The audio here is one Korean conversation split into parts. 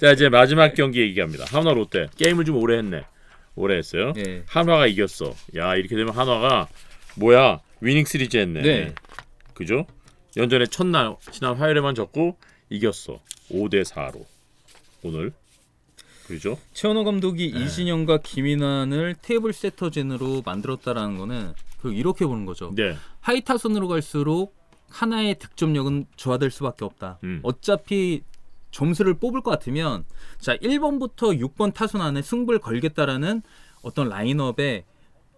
자 이제 마지막 경기 얘기합니다. 한화 롯데 게임을 좀 오래 했네. 오래 했어요. 예. 한화가 이겼어. 야 이렇게 되면 한화가 뭐야 위닝 시리즈 했네. 네. 그죠? 연전의 첫날 지난 화요일에만 졌고 이겼어. 5대 4로 오늘 그죠? 최원호 감독이 네. 이진영과 김인환을 테이블 세터진으로 만들었다라는 거는 그 이렇게 보는 거죠. 네. 하이 타선으로 갈수록 하나의 득점력은 저하될 수밖에 없다. 음. 어차피 점수를 뽑을 것 같으면 자 1번부터 6번 타선 안에 승부를 걸겠다라는 어떤 라인업의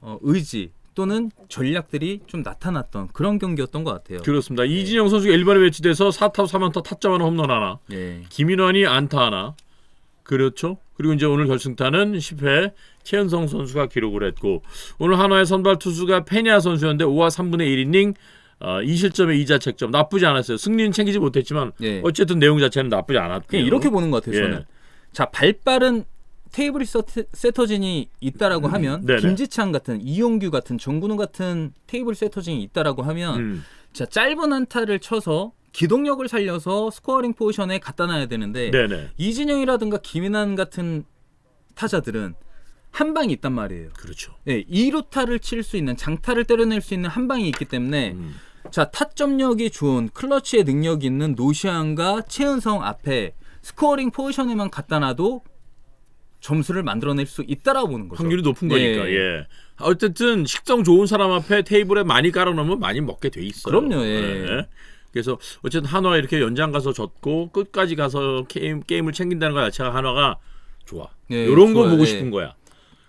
어, 의지 또는 전략들이 좀 나타났던 그런 경기였던 것 같아요. 그렇습니다. 이진영 선수가 1번에 배치돼서 4타수 3안타 타점 하나 홈런 하나. 예. 김인환이 안타 하나. 그렇죠. 그리고 이제 오늘 결승타는 10회 최현성 선수가 기록을 했고 오늘 한화의 선발 투수가 페냐 선수였는데 5와 3분의 1이닝 어, 2실점에 2자 책점 나쁘지 않았어요. 승리는 챙기지 못했지만 예. 어쨌든 내용 자체는 나쁘지 않았고요. 그냥 이렇게 보는 것 같아요. 예. 저는 자 발빠른 테이블 서트- 세터 진이 있다라고 하면 음, 네네. 김지찬 같은 이용규 같은 정근우 같은 테이블 세터진이 있다라고 하면 음, 자 짧은 안타를 쳐서 기동력을 살려서 스코어링 포지션에 갖다 놔야 되는데 네네 이진영이라든가 김인환 같은 타자들은 한 방이 있단 말이에요. 그렇죠. 네, 2루타를 칠 수 있는 장타를 때려낼 수 있는 한 방이 있기 때문에 음. 자 타점력이 좋은 클러치의 능력이 있는 노시안과 최은성 앞에 스코어링 포지션에만 갖다 놔도 점수를 만들어낼 수 있다라고 보는 거죠. 확률이 높은 거니까. 예. 어쨌든 식성 좋은 사람 앞에 테이블에 많이 깔아놓으면 많이 먹게 돼 있어요. 그럼요, 예. 그래서 어쨌든 한화 이렇게 연장 가서 졌고 끝까지 가서 게임 게임을 챙긴다는 것 자체가 한화가 좋아. 예, 이런 거 좋아요. 보고 예. 싶은 거야.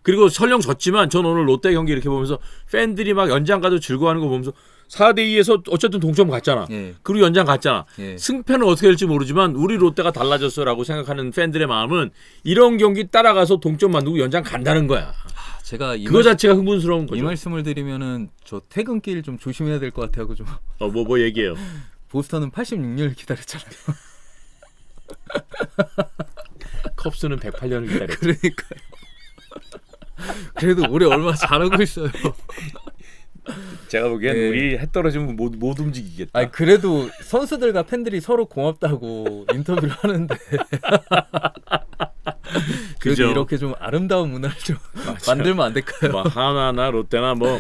그리고 설령 졌지만 전 오늘 롯데 경기 이렇게 보면서 팬들이 막 연장 가도 즐거워하는 거 보면서 4대 2에서 어쨌든 동점 갔잖아. 예. 그리고 연장 갔잖아. 예. 승패는 어떻게 될지 모르지만 우리 롯데가 달라졌어라고 생각하는 팬들의 마음은 이런 경기 따라가서 동점 만들고 연장 간다는 거야. 제가 이, 그거 말, 자체가 흥분스러운 이 거죠. 말씀을 드리면은 저 퇴근길 좀 조심해야 될 것 같아요. 좀 어, 뭐, 뭐 얘기해요. 보스턴은 86년을 기다렸잖아요. 컵스는 108년을 기다렸죠. 그러니까요. 그래도 올해 얼마나 잘하고 있어요. 제가 보기엔 예. 우리 해 떨어지면 못, 못 움직이겠다. 아니 그래도 선수들과 팬들이 서로 고맙다고 인터뷰를 하는데 그래도 그죠. 이렇게 좀 아름다운 문화를 좀 만들면 안 될까요? 뭐 하나나 롯데나 뭐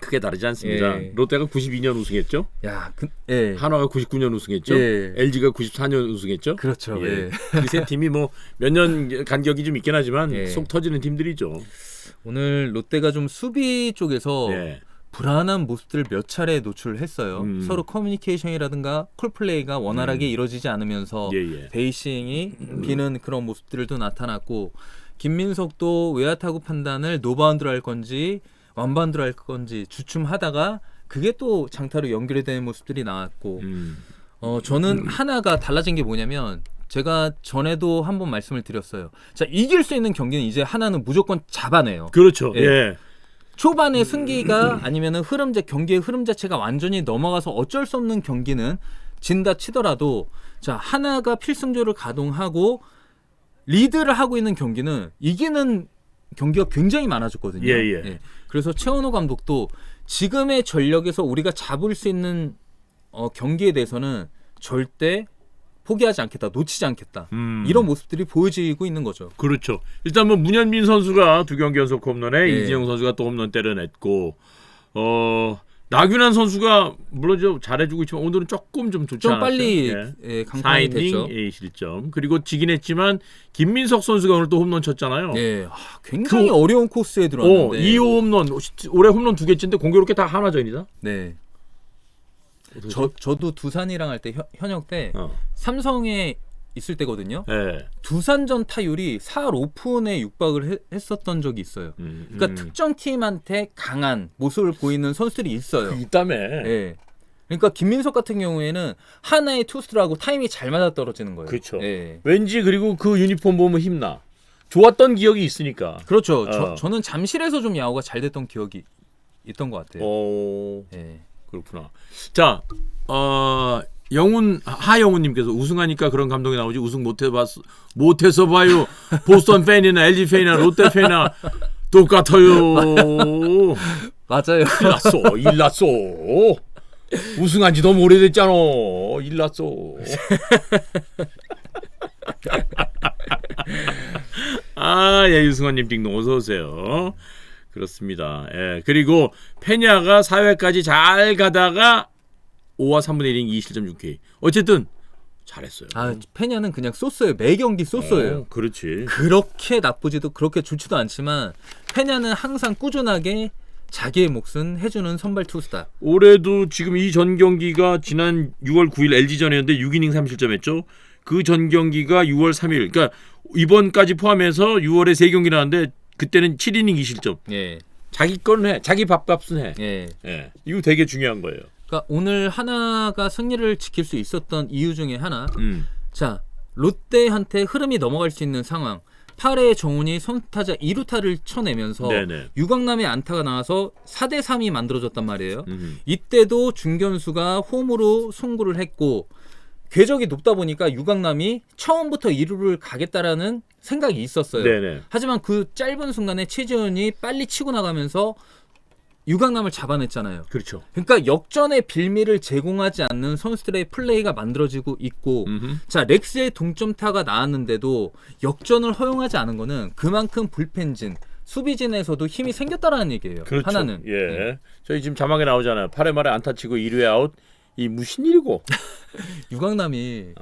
크게 다르지 않습니다. 예. 롯데가 92년 우승했죠. 야, 그, 예, 한화가 99년 우승했죠. 예. LG가 94년 우승했죠. 그렇죠. 예. 그세 팀이 뭐 몇 년 간격이 좀 있긴 하지만 예. 속 터지는 팀들이죠. 오늘 롯데가 좀 수비 쪽에서 예. 불안한 모습들을 몇 차례 노출했어요. 음. 서로 커뮤니케이션이라든가 콜플레이가 원활하게 이루어지지 않으면서 예, 예. 베이싱이 비는 그런 모습들도 나타났고 김민석도 외야 타구 판단을 노바운드로 할 건지 완바운드로 할 건지 주춤하다가 그게 또 장타로 연결이 되는 모습들이 나왔고 음. 어 저는 하나가 달라진 게 뭐냐면 제가 전에도 한 번 말씀을 드렸어요. 자 이길 수 있는 경기는 이제 하나는 무조건 잡아내요. 그렇죠. 예. 예. 초반의 승기가 아니면은 흐름 자 경기의 흐름 자체가 완전히 넘어가서 어쩔 수 없는 경기는 진다 치더라도 자 하나가 필승조를 가동하고 리드를 하고 있는 경기는 이기는 경기가 굉장히 많아졌거든요. 예, 예. 그래서 최원호 감독도 지금의 전력에서 우리가 잡을 수 있는 어, 경기에 대해서는 절대 포기하지 않겠다, 놓치지 않겠다. 음. 이런 모습들이 보여지고 있는 거죠. 그렇죠. 일단 뭐 문현민 선수가 두 경기 연속 홈런에 예. 이진영 선수가 또 홈런 때려냈고 어 나균환 선수가 물론 좀 잘해주고 있지만 오늘은 조금 좀 좋지 좀 않았어요. 빨리 예. 예, 강타이 됐죠. 4이닝 A 실점 그리고 지긴 했지만 김민석 선수가 오늘 또 홈런 쳤잖아요. 예, 아, 굉장히 어려운 코스에 어, 들어왔는데. 2호 홈런 올해 홈런 두 개째인데 공교롭게 다 하나전이다. 네. 저 저도 두산이랑 할 때 현역 때 어. 삼성에 있을 때거든요. 예. 두산전 타율이 4할 5푼에 육박을 해- 했었던 적이 있어요. 음, 그러니까 음. 특정 팀한테 강한 모습을 보이는 선수들이 있어요. 있다며. 예. 그러니까 김민석 같은 경우에는 하나의 투수들하고 타임이 잘 맞아 떨어지는 거예요. 그렇죠. 예. 왠지 그리고 그 유니폼 보면 힘나. 좋았던 기억이 있으니까. 그렇죠. 어. 저, 저는 잠실에서 좀 야구가 잘 됐던 기억이 있던 것 같아요. 어. 예. 그렇구나. 자, 어, 영훈 하영훈님께서 우승하니까 그런 감동이 나오지 우승 못해 봤 못해서 봐요. 보스턴 팬이나 LG 팬이나 롯데 팬이나 똑같아요. 맞아요. 일났어, 일났어. 우승한 지 너무 오래됐잖아. 일났어. 아, 예, 유승환님 딩동 어서 오세요. 그렇습니다. 예, 그리고 페냐가 4회까지 잘 가다가 5와 3분의 1인 2실점 6K. 어쨌든 잘했어요. 아 페냐는 그냥 소스예요. 매 경기 소스예요. 어, 그렇지. 그렇게 나쁘지도 그렇게 좋지도 않지만 페냐는 항상 꾸준하게 자기의 몫은 해주는 선발 투수다. 올해도 지금 이 전 경기가 지난 6월 9일 LG전이었는데 6이닝 3실점했죠. 그 전 경기가 6월 3일. 그러니까 이번까지 포함해서 6월에 세 경기 나왔는데 그때는 7이닝 2실점. 예, 자기 건 해. 자기 밥값은 해. 예. 예. 이거 되게 중요한 거예요. 그러니까 오늘 하나가 승리를 지킬 수 있었던 이유 중에 하나. 음. 자 롯데한테 흐름이 넘어갈 수 있는 상황. 8회 정훈이 선타자 2루타를 쳐내면서 네네. 유광남의 안타가 나와서 4대 3이 만들어졌단 말이에요. 음. 이때도 중견수가 홈으로 송구를 했고 궤적이 높다 보니까 유강남이 처음부터 2루를 가겠다라는 생각이 있었어요. 네네. 하지만 그 짧은 순간에 최지훈이 빨리 치고 나가면서 유강남을 잡아냈잖아요. 그렇죠. 그러니까 역전의 빌미를 제공하지 않는 선수들의 플레이가 만들어지고 있고 음흠. 자 렉스의 동점타가 나왔는데도 역전을 허용하지 않은 거는 그만큼 불펜진 수비진에서도 힘이 생겼다라는 얘기예요. 그렇죠. 하나는 네. 예. 저희 지금 자막에 나오잖아요. 8회 말에 안타 치고 1회 아웃. 이 무슨 일이고? 유강남이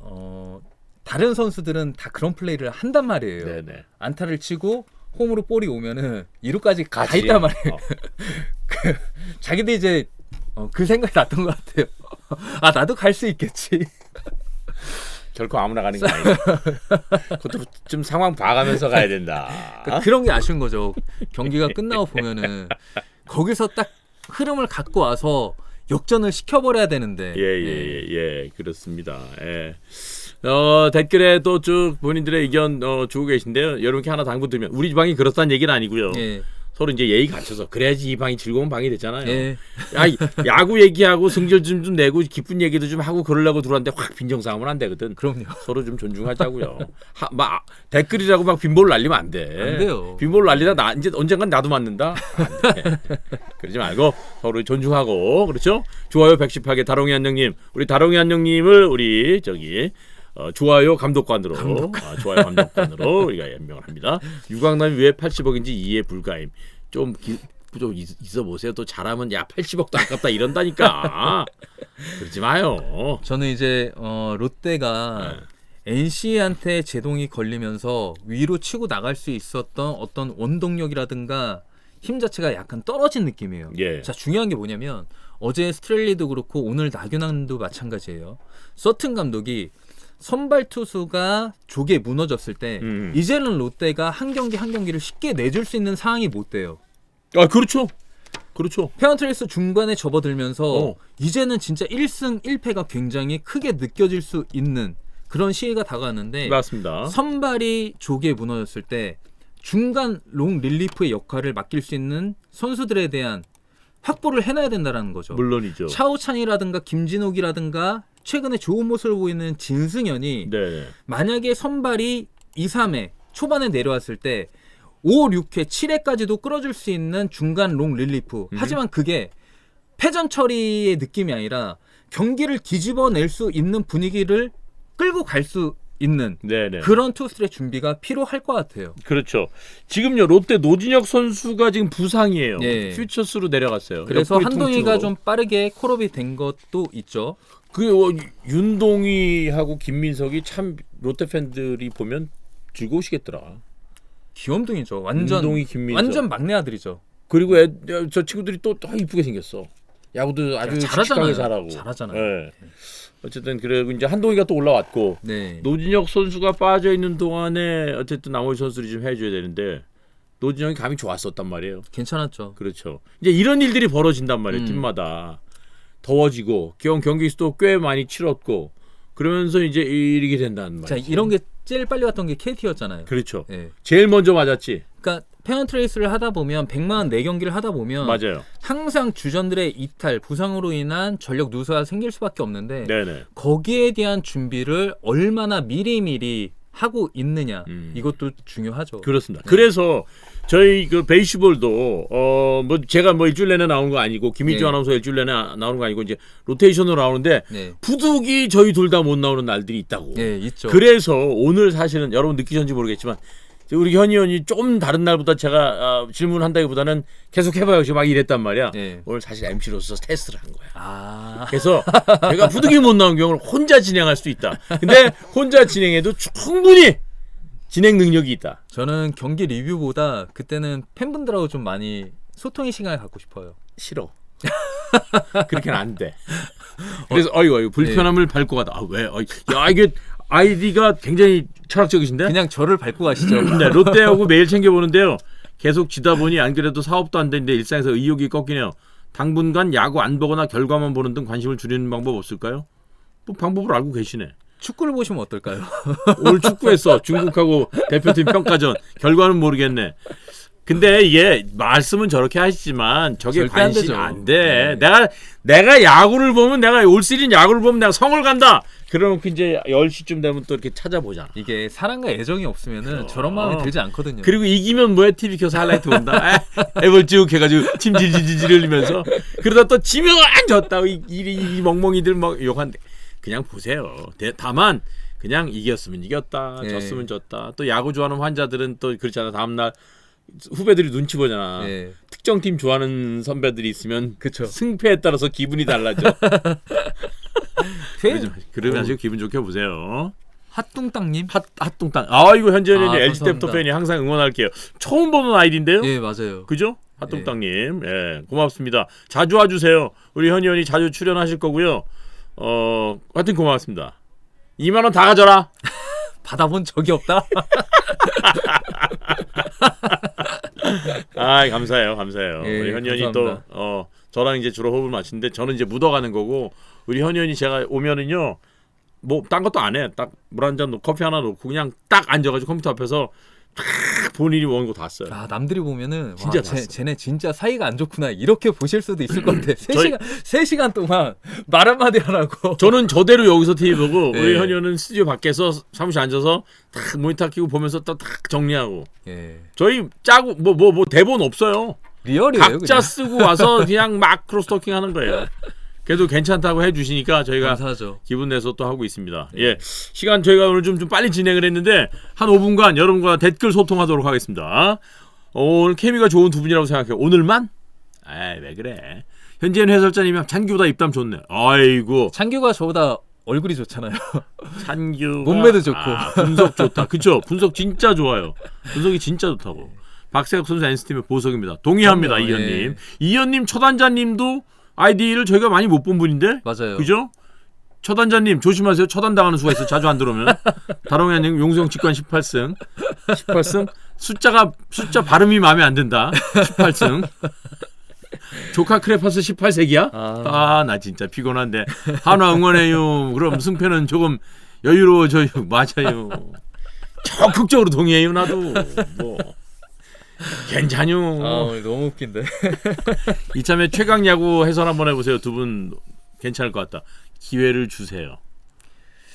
어 다른 선수들은 다 그런 플레이를 한단 말이에요. 네네. 안타를 치고 홈으로 볼이 오면은 2루까지 가 가지. 있단 말이에요. 어. 자기도 이제 어, 그 생각이 났던 것 같아요. 아 나도 갈 수 있겠지. 결코 아무나 가는 게 아니야. 그것도 좀 상황 봐가면서 가야 된다. 그러니까 그런 게 아쉬운 거죠. 경기가 끝나고 보면은 거기서 딱 흐름을 갖고 와서 역전을 시켜버려야 되는데. 예 예 예 예, 예, 그렇습니다. 예. 어, 댓글에 또 쭉 본인들의 의견 어, 주고 계신데요. 여러분께 하나 당부드리면 우리 방이 그렇다는 얘기는 아니고요. 예. 서로 이제 예의 갖춰서 그래야지 이 방이 즐거운 방이 되잖아요. 예. 야, 이- 야구 얘기하고 승질 좀, 좀 내고 기쁜 얘기도 좀 하고 그러려고 들어왔는데 확 빈정상하면 안 되거든. 그럼요. 서로 좀 존중하자고요. 하, 막 아, 댓글이라고 막 빈볼 날리면 안 돼. 안 돼요. 빈볼 날리다 나 이제 언젠간 나도 맞는다. 안 돼. 그러지 말고 서로 존중하고 그렇죠? 좋아요 110하게 다롱이 한영님 우리 다롱이 한영님을 우리 저기 어, 좋아요 감독관으로 아, 좋아요 감독관으로 우리가 연명을 합니다. 유광남이 왜 80억인지 이해 불가임. 좀 기, 좀 있- 있어 보세요. 또 잘하면 야 80억도 아깝다 이런다니까. 그러지 마요. 저는 이제 어, 롯데가 네. NC한테 제동이 걸리면서 위로 치고 나갈 수 있었던 어떤 원동력이라든가 힘 자체가 약간 떨어진 느낌이에요. 예. 자 중요한 게 뭐냐면 어제 스트렐리도 그렇고 오늘 나균환도 마찬가지예요. 서튼 감독이 선발 투수가 조개 무너졌을 때 음. 이제는 롯데가 한 경기 한 경기를 쉽게 내줄 수 있는 상황이 못 돼요. 아 그렇죠. 그렇죠. 페어트레이스 중간에 접어들면서 어. 이제는 진짜 1승 1패가 굉장히 크게 느껴질 수 있는 그런 시기가 다가왔는데 맞습니다. 선발이 조기에 무너졌을 때 중간 롱 릴리프의 역할을 맡길 수 있는 선수들에 대한 확보를 해놔야 된다는 거죠. 물론이죠. 차우찬이라든가 김진욱이라든가 최근에 좋은 모습을 보이는 진승현이 네. 만약에 선발이 2, 3회 초반에 내려왔을 때 5, 6회, 7회까지도 끌어줄 수 있는 중간 롱 릴리프. 하지만 그게 패전 처리의 느낌이 아니라 경기를 뒤집어낼 수 있는 분위기를 끌고 갈 수 있는 네네. 그런 투수들의 준비가 필요할 것 같아요. 그렇죠. 지금요 롯데 노진혁 선수가 지금 부상이에요. 예. 퓨처스로 내려갔어요. 그래서 한동희가 통증으로. 좀 빠르게 콜업이 된 것도 있죠. 그 어, 윤동희하고 김민석이 참 롯데 팬들이 보면 즐거우시겠더라. 귀염둥이죠. 완전 윤동희, 김민석. 완전 막내 아들이죠. 그리고 애, 저 친구들이 또, 더 이쁘게 생겼어. 야구도 아주 잘하잖아요. 잘하고. 잘하잖아요. 예. 어쨌든 그리고 이제 한동희가 또 올라왔고 네. 노진혁 선수가 빠져 있는 동안에 어쨌든 나머지 선수들이 좀 해줘야 되는데 노진혁이 감이 좋았었단 말이에요. 괜찮았죠. 그렇죠. 이제 이런 일들이 벌어진단 말이에요. 음. 팀마다 더워지고 경 경기 수도 꽤 많이 치렀고 그러면서 이제 이렇게 된다는 자, 말이죠. 이런 게 제일 빨리 왔던 게 KT였잖아요. 그렇죠. 예. 제일 먼저 맞았지. 그러니까 페어 트레이스를 하다 보면 100만 4경기를 하다 보면 맞아요. 항상 주전들의 이탈, 부상으로 인한 전력 누수가 생길 수밖에 없는데 네네. 거기에 대한 준비를 얼마나 미리미리 하고 있느냐 음. 이것도 중요하죠. 그렇습니다. 그래서 저희 그 베이스볼도 어 뭐 제가 뭐 일주일 내내 나오는 거 아니고 김희주 네. 아나운서 일주일 내내 나오는 거 아니고 이제 로테이션으로 나오는데 네, 부득이 저희 둘 다 못 나오는 날들이 있다고. 예, 있죠. 그래서 오늘 사실은 여러분 느끼셨는지 모르겠지만 우리 현 의원이 좀 다른 날보다 제가 어, 질문한다기보다는 계속 해봐요. 지금 막 이랬단 말이야. 네. 오늘 사실 MC로서 테스트를 한 거야. 아, 그래서 제가 부득이 못 나온 경우는 혼자 진행할 수도 있다. 근데 혼자 진행해도 충분히 진행 능력이 있다. 저는 경기 리뷰보다 그때는 팬분들하고 좀 많이 소통의 시간을 갖고 싶어요. 싫어. 그렇게는 안 돼. 그래서 어 이구, 어이구 불편함을 밟고 가다. 아, 왜? 어이, 야 이게 아이디가 굉장히 철학적이신데. 그냥 저를 밟고 가시죠. 네, 롯데하고 매일 챙겨보는데요. 계속 지다 보니 안 그래도 사업도 안 되는데 일상에서 의욕이 꺾이네요. 당분간 야구 안 보거나 결과만 보는 등 관심을 줄이는 방법 없을까요? 뭐 방법을 알고 계시네. 축구를 보시면 어떨까요? 오늘 축구했어. 중국하고 대표팀 평가전. 결과는 모르겠네. 근데 이게 말씀은 저렇게 하시지만 저게 절대 안 관심이 되죠. 안 돼. 네. 내가 내가 야구를 보면 내가 올 시즌 야구를 보면 내가 성을 간다. 그러놓고 이제 10시쯤 되면 또 이렇게 찾아보잖아. 이게 사랑과 애정이 없으면은 그럼. 저런 마음이 들지 않거든요. 그리고 이기면 뭐해 TV 켜서 하이라이트 본다. 애벌 쭉 해가지고 침 질질질 흘리면서 그러다 또 지면 안 졌다. 이, 이, 이 멍멍이들 막 욕한데 그냥 보세요. 대- 다만 그냥 이겼으면 이겼다, 예. 졌으면 졌다. 또 야구 좋아하는 환자들은 또 그렇잖아. 다음 날 후배들이 눈치 보잖아. 예. 특정 팀 좋아하는 선배들이 있으면 그쵸. 승패에 따라서 기분이 달라져. 회- 그러지 마- 그러면서 기분 좋게 보세요. 핫뚱땅님? 핫 핫동땅. 아 이거 현재 아, LG 감사합니다. 팬이 항상 응원할게요. 처음 보는 아이디인데요. 예, 맞아요. 그죠? 핫동땅님, 예, 고맙습니다. 자주 와주세요. 우리 현이 형이 자주 출연하실 거고요. 어, 하여튼 고맙습니다. 2만 원 다 가져라. 받아본 적이 없다. 아, 감사해요, 감사해요. 예, 우리 현이 형이 감사합니다. 또 어, 저랑 이제 주로 호흡을 맞추는데 저는 이제 묻어가는 거고 우리 현이 형이 제가 오면은요. 뭐 딴 것도 안 해. 딱 물 한 잔 놓고 커피 하나 놓고 그냥 딱 앉아가지고 컴퓨터 앞에서 딱 본인이 원거 다 써요. 아, 남들이 보면은 진짜 와, 쟤, 봤어. 쟤네 진짜 사이가 안 좋구나. 이렇게 보실 수도 있을 것 같아. 저희- 3시간, 3시간 동안 말 한마디 하라고. 저는 저대로 여기서 TV 보고 네. 우리 현이는 스튜디오 밖에서 사무실 앉아서 딱 모니터 켜고 보면서 딱, 딱 정리하고 예. 저희 짜고 뭐 뭐 뭐 대본 없어요. 리얼이에요, 각자 그냥. 쓰고 와서 그냥 막 크로스토킹 하는 거예요. 그래도 괜찮다고 해주시니까 저희가 감사하죠. 기분 내서 또 하고 있습니다. 예, 시간 저희가 오늘 좀, 좀 빨리 진행을 했는데 한 5분간 여러분과 댓글 소통하도록 하겠습니다. 어, 오늘 케미가 좋은 두 분이라고 생각해요. 오늘만? 에이 왜 그래? 현재는 해설자님이 찬규보다 입담 좋네. 아이고 창규가 저보다 얼굴이 좋잖아요. 찬규 몸매도 좋고. 분석 좋다. 그쵸? 분석 진짜 좋아요. 분석이 진짜 좋다고. 박세혁 선수 NC팀의 보석입니다. 동의합니다, 그럼요, 이현님. 예. 이현님 첫단자님도 아이디를 저희가 많이 못 본 분인데, 맞아요. 그죠? 첫단자님 조심하세요. 처단 당하는 수가 있어. 자주 안 들어오면. 다롱이님 용성 직관 18승. 18승. 숫자가 숫자 발음이 마음에 안 든다. 18승. 조카 크레파스 18세기야? 아. 아, 나 진짜 피곤한데. 한화 응원해요. 그럼 승패는 조금 여유로워져요. 맞아요. 적극적으로 동의해요, 나도. 뭐. 괜찮요. 아, 오늘 너무 웃긴데. 이참에 최강 야구 해설 한번 해보세요. 두 분 괜찮을 것 같다. 기회를 주세요.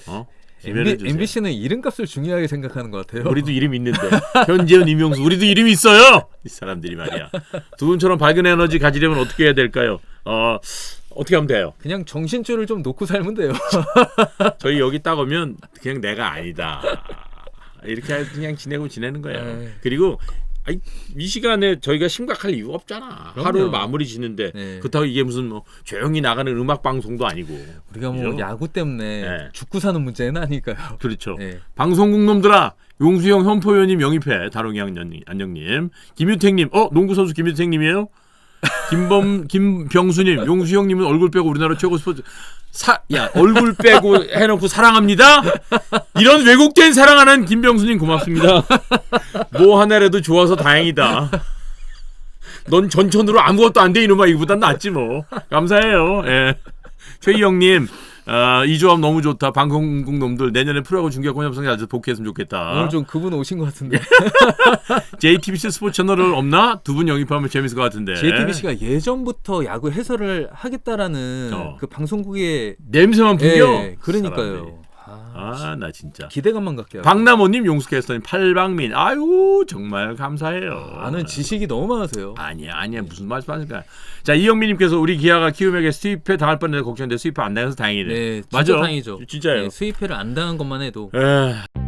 어? 기회를 MB, 주세요. MBC는 이름값을 중요하게 생각하는 것 같아요. 우리도 이름 있는데 현재현 이명수 우리도 이름이 있어요. 이 사람들이 말이야. 두 분처럼 밝은 에너지 가지려면 어떻게 해야 될까요? 어 어떻게 하면 돼요? 그냥 정신줄을 좀 놓고 살면 돼요. 저희 여기 딱 오면 그냥 내가 아니다. 이렇게 하- 그냥 지내고 지내는 거예요. 에이. 그리고 아이, 이 시간에 저희가 심각할 이유가 없잖아. 그럼요. 하루를 마무리 짓는데 네. 그렇다고 이게 무슨 뭐 조용히 나가는 음악 방송도 아니고. 우리가 뭐 그죠? 야구 때문에 네. 죽고 사는 문제는 아니까요. 그렇죠. 네. 방송국 놈들아 용수형 현포위원님 영입해 다롱이 안녕님 김유택님 어 농구 선수 김유택님이에요 김범 김병수님 용수 형님은 얼굴 빼고 우리나라 최고 스포츠. 사 야 얼굴 빼고 해놓고 사랑합니다. 이런 왜곡된 사랑하는 김병수님 고맙습니다. 뭐 하나라도 좋아서 다행이다. 넌 전천으로 아무것도 안 돼 이놈아. 이거보단 낫지 뭐. 감사해요. 예. 최희영님 아, 이 조합 너무 좋다. 방송국 놈들 내년에 프로야구 중계학 혼합성에 아주 복귀했으면 좋겠다. 오늘 좀 그분 오신 것 같은데. JTBC 스포츠 채널을 없나? 두 분 영입하면 재밌을 것 같은데. JTBC가 예전부터 야구 해설을 하겠다라는 어. 그 방송국의 냄새만 풍겨. 예, 그러니까요. 사람들이. 아, 아나 진짜. 기대감만 갖게 하고. 박남호님 용숙했더니 팔방민 아유 정말 감사해요. 아는 지식이 너무 많으세요. 아니야 아니야 무슨 말씀하실까? 자 이영민님께서 우리 기아가 키움에게 수입회 당할 뻔해서 걱정인데 수입회 안 당해서 다행이네. 네, 진짜 맞아. 다행이죠. 진짜예요. 네, 수입회를 안 당한 것만 해도 에